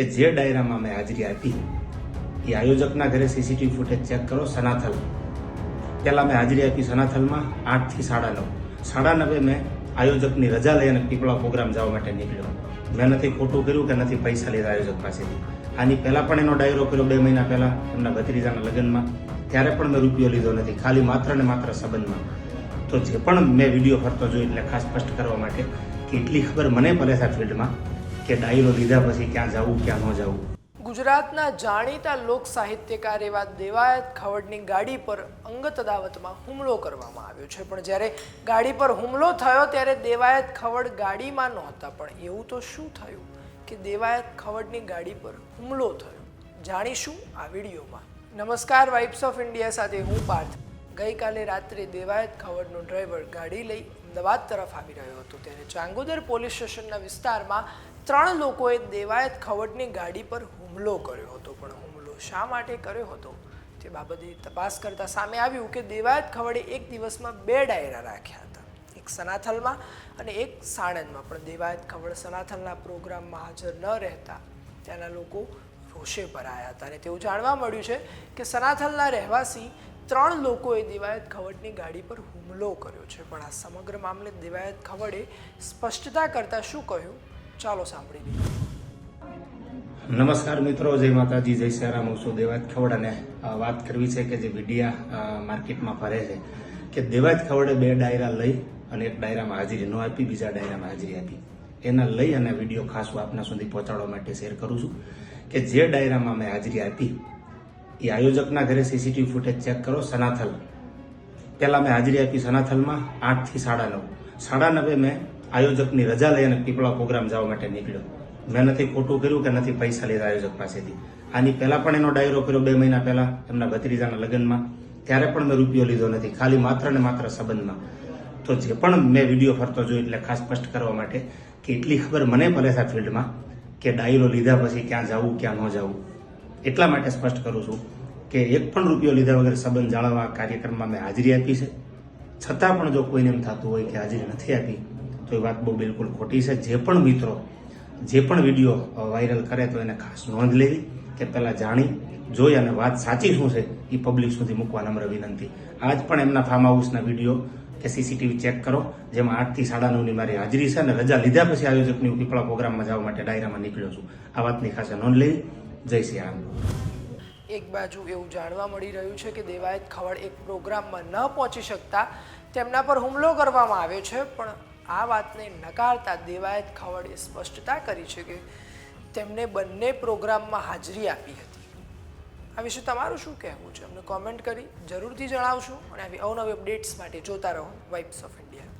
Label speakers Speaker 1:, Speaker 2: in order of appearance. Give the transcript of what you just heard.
Speaker 1: કે જે ડાયરામાં મેં હાજરી આપી, એ આયોજકના ઘરે સીસીટીવી ફૂટેજ ચેક કરો, સનાથલ. પહેલાં મેં હાજરી આપી સનાથલમાં આઠથી સાડા નવ. સાડા નવે મેં આયોજકની રજા લઈ અને પીપળા પ્રોગ્રામ જવા માટે નીકળ્યો. મેં નથી ખોટું કર્યું કે નથી પૈસા લીધા આયોજક પાસેથી. આની પહેલાં પણ એનો ડાયરો કર્યો બે મહિના પહેલાં, એમના ભત્રીજાના લગ્નમાં. ત્યારે પણ મેં રૂપિયો લીધો નથી, ખાલી માત્ર ને માત્ર સંબંધમાં. તો જે પણ મેં વીડિયો ફરતો જોઈ એટલે ખાસ સ્પષ્ટ કરવા માટે કેટલી ખબર મને પડે છે ફિલ્ડમાં. કે ડાયરો લીધા પછી ક્યાં જવું, ક્યાં ન જવું.
Speaker 2: ગુજરાતના જાણીતા લોક સાહિત્યકાર એવા દેવાયત ખવડની ગાડી પર અંગત અદાવતમાં હુમલો કરવામાં આવ્યો છે. પણ જ્યારે ગાડી પર હુમલો થયો ત્યારે દેવાયત ખવડ ગાડીમાં નહોતા, પણ એવું તો શું થયું કે દેવાયત ખવડની ગાડી પર હુમલો થયો? જાણીશું આ વિડીયોમાં. નમસ્કાર, વાઇબ્સ ઓફ ઇન્ડિયા સાથે હું પાર્થ. ગઈકાલે રાત્રે દેવાયત ખવડનો ડ્રાઈવર ગાડી લઈ અમદાવાદ તરફ આવી રહ્યો હતો. ત્યારે ચાંગોદર પોલીસ સ્ટેશનના વિસ્તારમાં ત્રણ લોકોએ દેવાયત ખવડની ગાડી પર હુમલો કર્યો હતો. પણ હુમલો શા માટે કર્યો હતો તે બાબતે તપાસ કરતા સામે આવ્યું કે દેવાયત ખવડે એક દિવસમાં બે ડાયરા રાખ્યા હતા. એક સનાથલમાં અને એક સાણંદમાં. પણ દેવાયત ખવડ સનાથલના પ્રોગ્રામમાં હાજર ન રહેતા ત્યાંના લોકો રોષે ભરાયા હતા. અને તેવું જાણવા મળ્યું છે કે સનાથલના રહેવાસી ત્રણ લોકોએ દેવાયત ખવડની ગાડી પર હુમલો કર્યો છે, પણ આ સમગ્ર મામલે દેવાયત ખવડે સ્પષ્ટતા કરતા શું કહ્યું? ચાલો સાંભળી લઈએ.
Speaker 1: નમસ્કાર મિત્રો, જય માતાજી, જય સિયારામ. હું છું દેવાજ ખવડ અને વાત કરવી છે કે જે મીડિયા માર્કેટમાં ફરે છે કે દેવાજ ખવડે બે ડાયરા લઈ અને એક ડાયરામાં હાજરી, ન આપી, બીજા ડાયરામાં હાજરી આપી. એના લઈ અને વીડિયો ખાસ આપના સુધી પહોંચાડવા માટે શેર કરું છું કે જે ડાયરામાં મેં હાજરી આપી એ આયોજકના ઘરે સીસીટીવી ફૂટેજ ચેક કરો સનાથલ. પહેલાં મેં હાજરી આપી સનાથલમાં આઠથી સાડા નવ. સાડા નવે મેં આયોજકની રજા લઈ અને પીપળા પ્રોગ્રામ જવા માટે નીકળ્યો. મેં નથી ખોટું કર્યું કે નથી પૈસા લીધા આયોજક પાસેથી. આની પહેલાં પણ એનો ડાયરો કર્યો બે મહિના પહેલાં એમના ભત્રીજાના લગ્નમાં. ત્યારે પણ મેં રૂપિયો લીધો નથી. ખાલી માત્ર ને માત્ર સંબંધમાં. તો જે પણ મેં વીડિયો ફરતો જોયો એટલે ખાસ સ્પષ્ટ કરવા માટે કે એટલી ખબર મને પડે છે ફિલ્ડમાં કે ડાયરો લીધા પછી ક્યાં જવું, ક્યાં ન જવું. એટલા માટે સ્પષ્ટ કરું છું કે એક પણ રૂપિયો લીધા વગર સંબંધ જાળવવા કાર્યક્રમમાં મેં હાજરી આપી છે. છતાં પણ જો કોઈને એમ થતું હોય કે હાજરી નથી આપી, તો એ વાત બહુ બિલકુલ ખોટી છે. જે પણ મિત્રો, જે પણ વીડિયો વાયરલ કરે તો એને ખાસ નોંધ લેવી કે પહેલાં જાણી, જોઈ અને વાત સાચી શું છે એ પબ્લિક સુધી મૂકવા નમ્ર વિનંતી. આજ પણ એમના ફાર્મ હાઉસના વીડિયો કે સીસીટીવી ચેક કરો, જેમાં આઠથી સાડા નવની મારી હાજરી છે અને રજા લીધા પછી આયોજકની હું પીપળા પ્રોગ્રામમાં જવા માટે ડાયરામાં નીકળ્યો છું. આ વાતની ખાસ નોંધ લેવી. જય શ્રી રામ.
Speaker 2: એક બાજુ એવું જાણવા મળી રહ્યું છે કે દેવાયત ખવડ એક પ્રોગ્રામમાં ન પહોંચી શકતા, તેમના પર હુમલો કરવામાં આવ્યો છે, પણ આ વાતને નકારતા દેવાયત ખવડે સ્પષ્ટતા કરી છે કે તેમને બંને પ્રોગ્રામમાં હાજરી આપી હતી. આ વિશે તમારું શું કહેવું છે? અમને કોમેન્ટ કરી જરૂરથી જણાવશો અને આવી અવનવી અપડેટ્સ માટે જોતા રહો વાઇબ્સ ઓફ ઇન્ડિયા